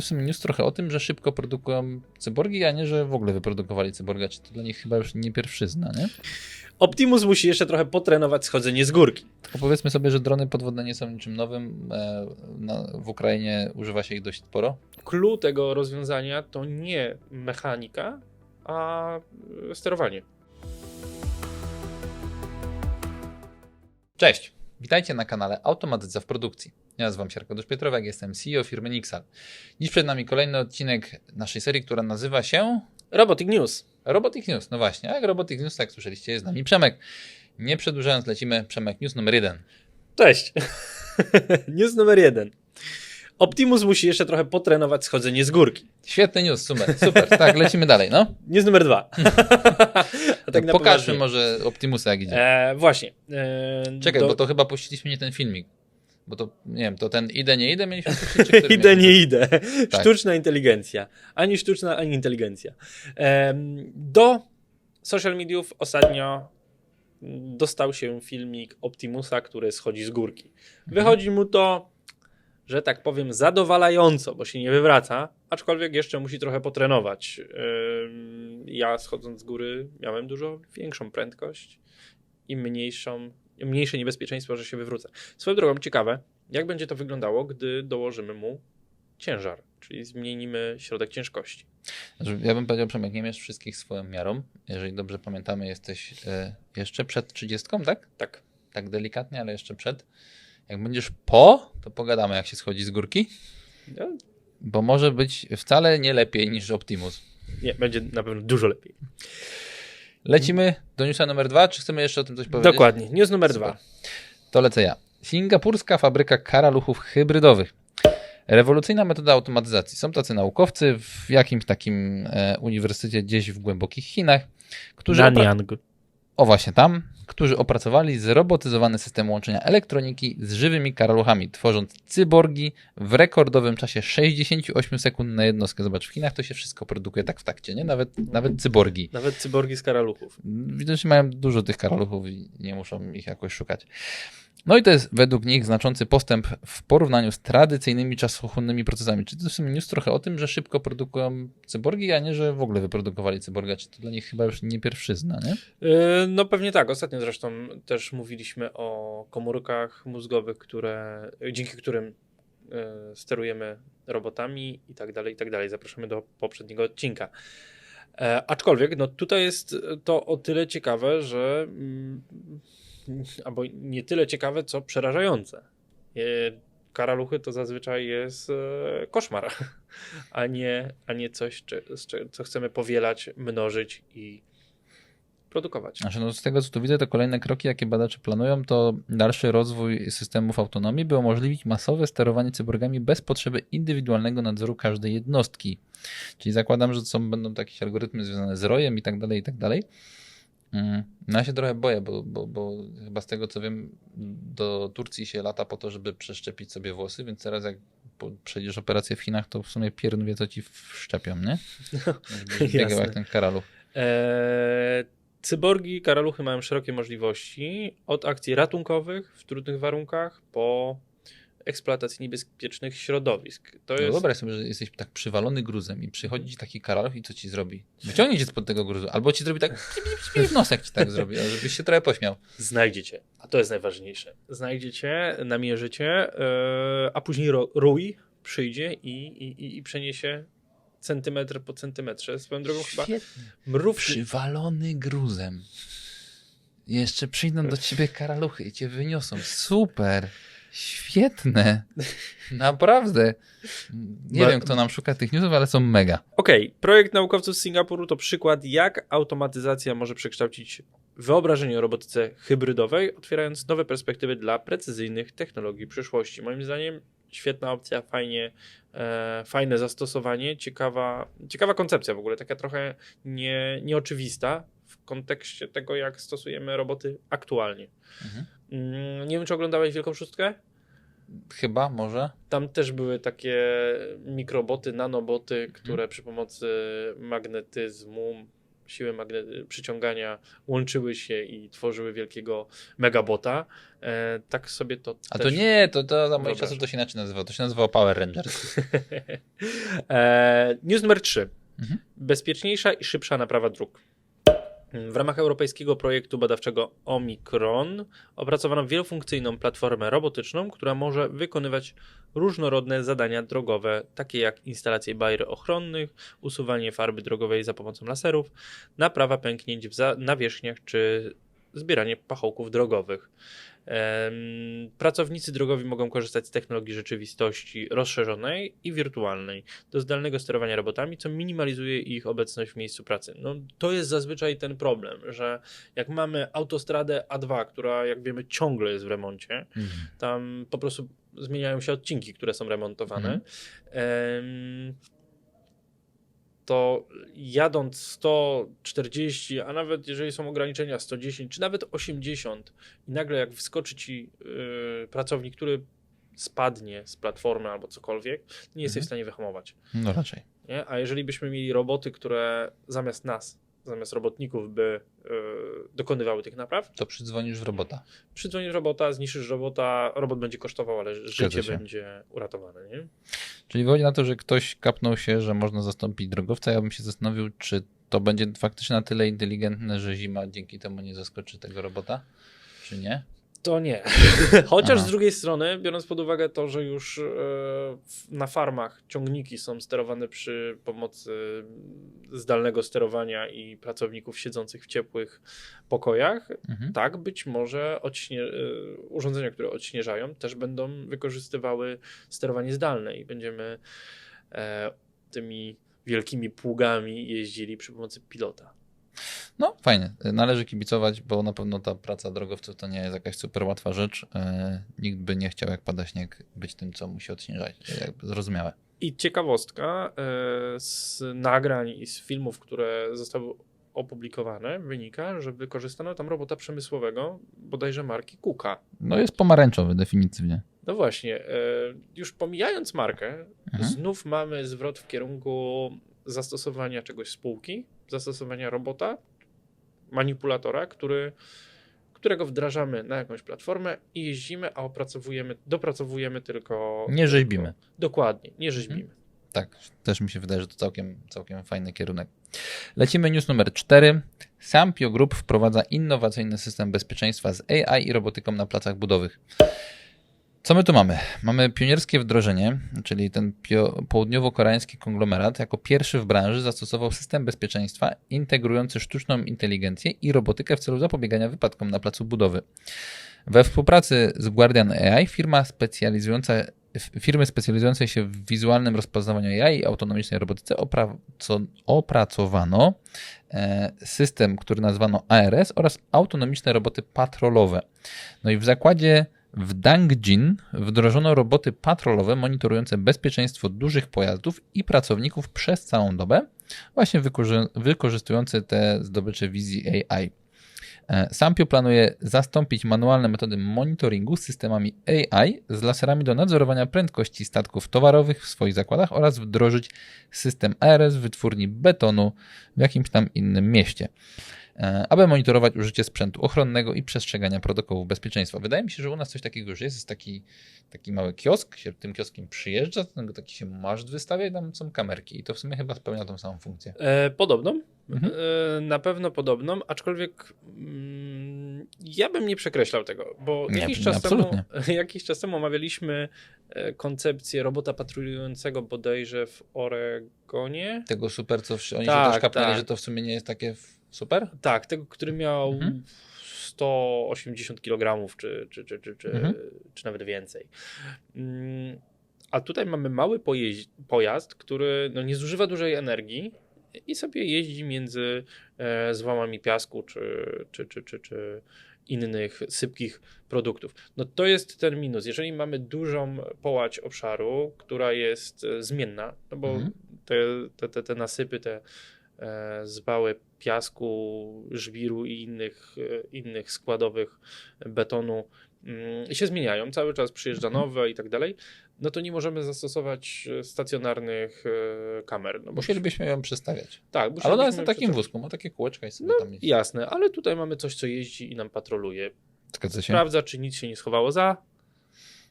Sumie news trochę o tym, że szybko produkują cyborgi, a nie, że w ogóle wyprodukowali cyborga. Czy to dla nich chyba już nie pierwszyzna, nie? Optimus musi jeszcze trochę potrenować schodzenie z górki. Tylko powiedzmy sobie, że drony podwodne nie są niczym nowym. E, w Ukrainie używa się ich dość sporo. Clue tego rozwiązania to nie mechanika, a sterowanie. Cześć! Witajcie na kanale Automatyzacja w produkcji. Ja nazywam się Arkadiusz Pietrowek, jestem CEO firmy Nixal. Dziś przed nami kolejny odcinek naszej serii, która nazywa się Robotic News. Robotic News. No właśnie, jak Robotic News, tak słyszeliście, jest z nami Przemek. Nie przedłużając, lecimy Przemek News numer jeden. Cześć. News numer jeden. Optimus musi jeszcze trochę potrenować schodzenie z górki. Świetny news, super, super. Tak, lecimy dalej, no. News numer dwa. A tak Pokażmy poważnie. może Optimusa jak idzie. E, właśnie. E, Czekaj, do- bo to chyba puściliśmy nie ten filmik. Bo to, nie wiem, to ten idę, nie idę mieliśmy puścić, Idę, nie idę. Tak. Sztuczna inteligencja. Ani sztuczna, ani inteligencja. Em, Do social mediów ostatnio dostał się filmik Optimusa, który schodzi z górki. Wychodzi mu to, że tak powiem, zadowalająco, bo się nie wywraca, aczkolwiek jeszcze musi trochę potrenować. Ja schodząc z góry miałem dużo większą prędkość i mniejszą, mniejsze niebezpieczeństwo, że się wywrócę. Swoją drogą ciekawe, jak będzie to wyglądało, gdy dołożymy mu ciężar, czyli zmienimy środek ciężkości. Znaczy, Ja bym powiedział, Przemek, nie mierz wszystkich swoją miarą. Jeżeli dobrze pamiętamy, jesteś e, jeszcze przed 30, tak? Tak. Tak delikatnie, ale jeszcze przed. Jak będziesz po, to pogadamy, jak się schodzi z górki. No, Bo może być wcale nie lepiej niż Optimus. Nie, będzie na pewno dużo lepiej. Lecimy do newsa numer dwa, czy chcemy jeszcze o tym coś powiedzieć? Dokładnie. News numer Super. dwa. To lecę ja. Singapurska fabryka karaluchów hybrydowych. Rewolucyjna metoda automatyzacji. Są tacy naukowcy w jakimś takim e, uniwersytecie gdzieś w głębokich Chinach, którzy Nanyang. O właśnie tam, którzy opracowali zrobotyzowany system łączenia elektroniki z żywymi karaluchami, tworząc cyborgi w rekordowym czasie 68 sekund na jednostkę. Zobacz, w Chinach to się wszystko produkuje tak w takcie, nie? Nawet, nawet cyborgi. Nawet cyborgi z karaluchów. Widocznie mają dużo tych karaluchów i nie muszą ich jakoś szukać. No i to jest według nich znaczący postęp w porównaniu z tradycyjnymi czasochłonnymi procesami. Czy to w sumie news trochę o tym, że szybko produkują cyborgi, a nie, że w ogóle wyprodukowali cyborga? Czy to dla nich chyba już nie pierwszyzna, nie? Yy, No pewnie tak. Ostatnio zresztą też mówiliśmy o komórkach mózgowych, które, dzięki którym yy, sterujemy robotami i tak dalej, i tak dalej. Zapraszamy do poprzedniego odcinka. E, aczkolwiek, no tutaj jest to o tyle ciekawe, że mm, albo nie tyle ciekawe, co przerażające. E, Karaluchy to zazwyczaj jest e, koszmar, a nie, a nie coś, co chcemy powielać, mnożyć i produkować. Znaczy, no z tego co tu widzę, to kolejne kroki, jakie badacze planują, to dalszy rozwój systemów autonomii, by umożliwić masowe sterowanie cyborgami bez potrzeby indywidualnego nadzoru każdej jednostki. Czyli zakładam, że są, będą jakieś algorytmy związane z rojem i tak dalej, i tak dalej. Mm, No ja się trochę boję, bo, bo, bo chyba z tego co wiem, do Turcji się lata po to, żeby przeszczepić sobie włosy, więc teraz jak przejdziesz operację w Chinach, to w sumie pierdun wie, co ci wszczepią, nie? Biegał Jasne. jak ten karaluch. Eee, cyborgi, karaluchy mają szerokie możliwości, od akcji ratunkowych w trudnych warunkach po eksploatacji niebezpiecznych środowisk. To No jest wyobraź sobie, że jesteś tak przywalony gruzem i przychodzi ci taki karaluch i co ci zrobi? Wyciągnie cię spod tego gruzu, albo ci zrobi tak w nos, jak ci tak zrobi, żebyś się trochę pośmiał. znajdziecie, a to jest najważniejsze. Znajdziecie, namierzycie, eee, a później ro, rój przyjdzie i, i, i, przeniesie centymetr po centymetrze. Swoją drogą chyba Świetnie. mrówki, Przywalony gruzem. Jeszcze przyjdą do ciebie karaluchy i cię wyniosą. Super. Świetne. Naprawdę. Nie wiem, kto nam szuka tych newsów, ale są mega. Okej, projekt naukowców z Singapuru to przykład, jak automatyzacja może przekształcić wyobrażenie o robotyce hybrydowej, otwierając nowe perspektywy dla precyzyjnych technologii przyszłości. Moim zdaniem świetna opcja, fajnie, e, fajne zastosowanie, ciekawa, ciekawa koncepcja w ogóle, taka trochę nie, nieoczywista w kontekście tego, jak stosujemy roboty aktualnie. Mhm. Mm, Nie wiem, czy oglądałeś Wielką Szóstkę? Chyba, może. Tam też były takie mikroboty, nanoboty, które przy pomocy magnetyzmu siły magne- przyciągania łączyły się i tworzyły wielkiego megabota. E, tak sobie to A to nie, to, to za moich czasów to się inaczej nazywało. To się nazywało Power Rangers. e, news numer 3. Mhm. Bezpieczniejsza i szybsza naprawa dróg. W ramach europejskiego projektu badawczego Omikron opracowano wielofunkcyjną platformę robotyczną, która może wykonywać różnorodne zadania drogowe, takie jak instalację bajer ochronnych, usuwanie farby drogowej za pomocą laserów, naprawa pęknięć w nawierzchniach czy zbieranie pachołków drogowych. Pracownicy drogowi mogą korzystać z technologii rzeczywistości rozszerzonej i wirtualnej do zdalnego sterowania robotami, co minimalizuje ich obecność w miejscu pracy. No, to jest zazwyczaj ten problem, że jak mamy autostradę A2, która jak wiemy ciągle jest w remoncie, Mhm. tam po prostu zmieniają się odcinki, które są remontowane. Em, to jadąc 140, a nawet jeżeli są ograniczenia 110, czy nawet 80, i nagle jak wskoczy ci y, pracownik, który spadnie z platformy albo cokolwiek, nie jesteś Mhm. w stanie wyhamować. No raczej. Nie? A jeżeli byśmy mieli roboty, które zamiast nas, zamiast robotników by y, dokonywały tych napraw, To przydzwonisz w robota. przydzwonisz robota, zniszczysz robota, robot będzie kosztował, ale życie będzie uratowane. Nie? Czyli wychodzi na to, że ktoś kapnął się, że można zastąpić drogowca. Ja bym się zastanowił, czy to będzie faktycznie na tyle inteligentne, że zima dzięki temu nie zaskoczy tego robota, czy nie? To nie. Chociaż Aha. z drugiej strony, biorąc pod uwagę to, że już e, na farmach ciągniki są sterowane przy pomocy zdalnego sterowania i pracowników siedzących w ciepłych pokojach, Mhm. tak być może odśnie- e, urządzenia, które odśnieżają, też będą wykorzystywały sterowanie zdalne i będziemy e, tymi wielkimi pługami jeździli przy pomocy pilota. No, fajnie. Należy kibicować, bo na pewno ta praca drogowców to nie jest jakaś super łatwa rzecz. E, nikt by nie chciał, jak pada śnieg, być tym, co musi odśnieżać. Jakby zrozumiałe. I ciekawostka e, z nagrań i z filmów, które zostały opublikowane, wynika, że wykorzystano tam robota przemysłowego, bodajże marki Kuka. No jest pomarańczowy definitywnie. No właśnie, e, już pomijając markę, Mhm. znów mamy zwrot w kierunku zastosowania czegoś spółki, zastosowania robota, manipulatora, który, którego wdrażamy na jakąś platformę i jeździmy, a opracowujemy, dopracowujemy tylko. Nie rzeźbimy. Dokładnie, nie rzeźbimy. Tak, też mi się wydaje, że to całkiem, całkiem fajny kierunek. Lecimy news numer 4. Sampio Group wprowadza innowacyjny system bezpieczeństwa z AI i robotyką na placach budowych. Co my tu mamy? Mamy pionierskie wdrożenie, czyli ten południowo-koreański konglomerat jako pierwszy w branży zastosował system bezpieczeństwa integrujący sztuczną inteligencję i robotykę w celu zapobiegania wypadkom na placu budowy. We współpracy z Guardian AI firma specjalizująca, firmy specjalizującej się w wizualnym rozpoznawaniu AI i autonomicznej robotyce opraco- opracowano e, system, który nazwano ARS oraz autonomiczne roboty patrolowe. No i w zakładzie w Dangjin wdrożono roboty patrolowe monitorujące bezpieczeństwo dużych pojazdów i pracowników przez całą dobę, właśnie wykorzy- wykorzystujące te zdobycze wizji AI. E, Sampio planuje zastąpić manualne metody monitoringu systemami AI z laserami do nadzorowania prędkości statków towarowych w swoich zakładach oraz wdrożyć system ARS w wytwórni betonu w jakimś tam innym mieście, aby monitorować użycie sprzętu ochronnego i przestrzegania protokołów bezpieczeństwa. Wydaje mi się, że u nas coś takiego już jest. Jest taki, taki mały kiosk, się tym kioskiem przyjeżdża, taki się maszt wystawia i tam są kamerki i to w sumie chyba spełnia tą samą funkcję. E, podobną. Mhm. E, na pewno podobną, aczkolwiek mm, ja bym nie przekreślał tego, bo Nie, jakiś, czas temu, jakiś czas temu omawialiśmy e, koncepcję robota patrolującego bodajże w Oregonie. Tego super, co oni Tak, się też kapnęli, tak. że to w sumie nie jest takie f- super? Tak, tego, który miał Mhm. 180 kg, czy, czy, czy, czy, czy, Mhm. czy nawet więcej. Mm, A tutaj mamy mały pojeźdź, pojazd, który no, nie zużywa dużej energii i sobie jeździ między e, złamami piasku czy, czy, czy, czy, czy innych sypkich produktów. No to jest ten minus. Jeżeli mamy dużą połać obszaru, która jest e, zmienna, no bo Mhm. te, te, te, te nasypy, te zwały piasku, żwiru i innych, e, innych składowych betonu mm, się zmieniają. Cały czas przyjeżdża Mhm. nowe i tak dalej. no to nie możemy zastosować e, stacjonarnych e, kamer. No bo Musielibyśmy ją przestawiać. tak, Ale ona jest na takim wózku, ma takie kółeczka i sobie No tam jeździ. jasne, ale tutaj mamy coś, co jeździ i nam patroluje. Zgadza się? Sprawdza, czy nic się nie schowało za.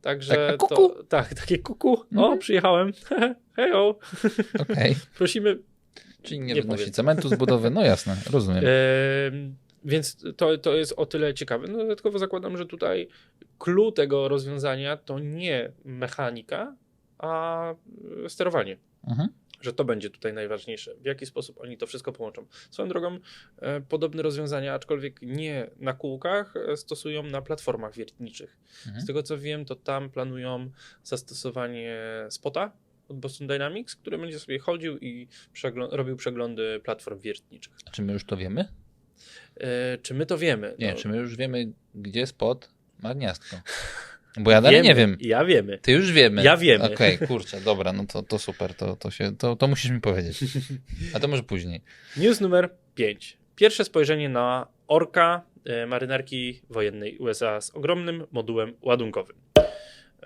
Także Tak, a to, kuku. tak, takie kuku. O, Mhm. przyjechałem. Hejo. Okej. Prosimy. Czyli nie, Nie wynosi powiem. cementu z budowy, no jasne, rozumiem. Em, więc to, to jest o tyle ciekawe. No, dodatkowo zakładam, że tutaj clue tego rozwiązania to nie mechanika, a sterowanie. Mhm. Że to będzie tutaj najważniejsze. W jaki sposób oni to wszystko połączą. Swoją drogą, e, podobne rozwiązania, aczkolwiek nie na kółkach, e, stosują na platformach wiertniczych. Mhm. Z tego co wiem, to tam planują zastosowanie spota od Boston Dynamics, który będzie sobie chodził i robił przeglądy platform wiertniczych. A Czy my już to wiemy? E, czy my to wiemy? Nie, No, czy my już wiemy, gdzie spot ma gniazdko? Bo ja dalej nie wiem. Ja wiemy. Ty już wiemy. Ja wiemy. Okej, kurczę, dobra, no to, to super, to, to, się, to, to musisz mi powiedzieć. A to może później. News numer 5. Pierwsze spojrzenie na orka e, marynarki wojennej USA z ogromnym modułem ładunkowym.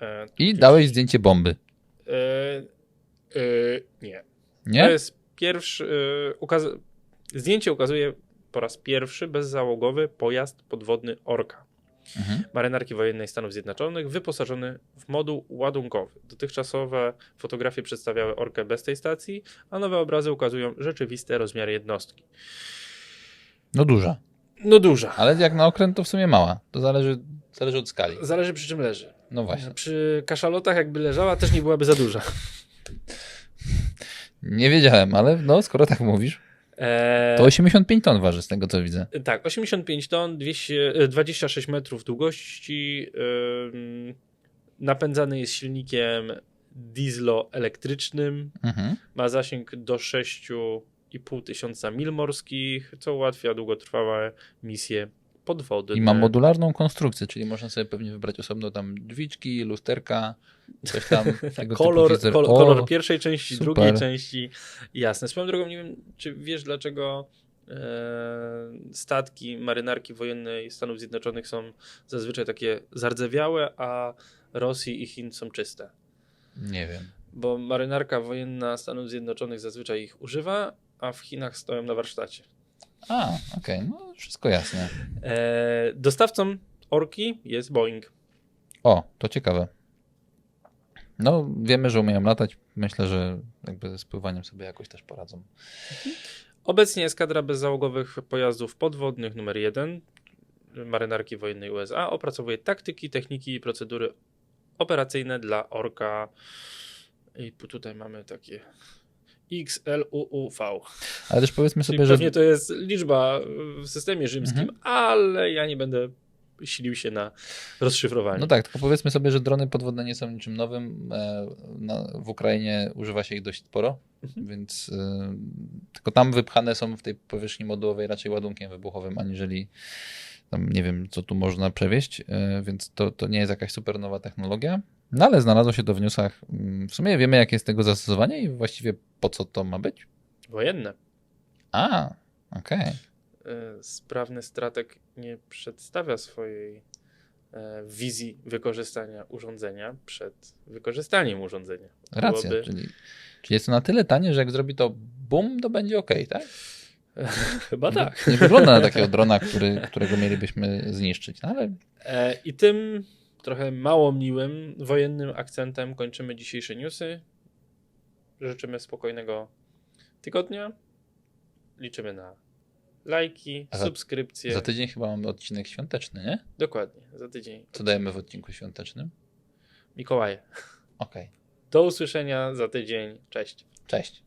E, I dałeś zdjęcie bomby, e, e, nie. To nie? jest pierwszy. E, ukaz- zdjęcie ukazuje po raz pierwszy bezzałogowy pojazd podwodny orka. Mhm. marynarki wojennej Stanów Zjednoczonych wyposażony w moduł ładunkowy. Dotychczasowe fotografie przedstawiały orkę bez tej stacji, a nowe obrazy ukazują rzeczywiste rozmiary jednostki. No duża. No duża. Ale jak na okręt to w sumie mała. To zależy, zależy od skali. Zależy przy czym leży. No właśnie. Przy kaszalotach jakby leżała też nie byłaby za duża. Nie wiedziałem, ale no skoro tak mówisz, Eee, to 85 ton waży z tego co widzę. Tak, 85 ton, 200, e, 26 metrów długości. ym, napędzany jest silnikiem dieslo-elektrycznym. Mhm. Ma zasięg do 6,5 tysiąca mil morskich, co ułatwia długotrwałe misje I ma modularną konstrukcję, czyli można sobie pewnie wybrać osobno tam drzwiczki, lusterka, coś tam. typu kolor, kol, kolor pierwszej części, super. drugiej części. Jasne. Swoją drogą, nie wiem, czy wiesz, dlaczego e, statki marynarki wojennej Stanów Zjednoczonych są zazwyczaj takie zardzewiałe, a Rosji i Chin są czyste. Nie wiem. Bo marynarka wojenna Stanów Zjednoczonych zazwyczaj ich używa, a w Chinach stoją na warsztacie. A, okej, no wszystko jasne. E, dostawcą Orki jest Boeing. O, to ciekawe. No, wiemy, że umieją latać. Myślę, że jakby ze spływaniem sobie jakoś też poradzą. Obecnie eskadra bezzałogowych pojazdów podwodnych numer 1 marynarki wojennej USA opracowuje taktyki, techniki i procedury operacyjne dla Orka. I tu- tutaj mamy takie XLUUV. Ale też powiedzmy Czyli sobie, że pewnie to jest liczba w systemie rzymskim, Mhm. ale ja nie będę silił się na rozszyfrowanie. No tak, tylko powiedzmy sobie, że drony podwodne nie są niczym nowym. E, w Ukrainie używa się ich dość sporo, Mhm. więc e, tylko tam wypchane są w tej powierzchni modułowej raczej ładunkiem wybuchowym, aniżeli tam nie wiem, co tu można przewieźć, e, więc to, to nie jest jakaś super nowa technologia. No ale znalazło się to w newsach. Mm, W sumie wiemy, jakie jest tego zastosowanie i właściwie po co to ma być. Wojenne. A, okej. E, Sprawny strateg nie przedstawia swojej e, wizji wykorzystania urządzenia przed wykorzystaniem urządzenia. Racja, Byłoby- czyli, czyli jest to na tyle tanie, że jak zrobi to bum, to będzie ok, tak? Chyba tak. Nie wygląda na takiego drona, który, którego mielibyśmy zniszczyć, no ale E, I tym trochę mało miłym wojennym akcentem kończymy dzisiejsze newsy. Życzymy spokojnego tygodnia. Liczymy na lajki, za- subskrypcje. za tydzień chyba mamy odcinek świąteczny, nie? Dokładnie, za tydzień. Co dajemy w odcinku świątecznym? Mikołaje. Okej, Do usłyszenia za tydzień. Cześć. cześć.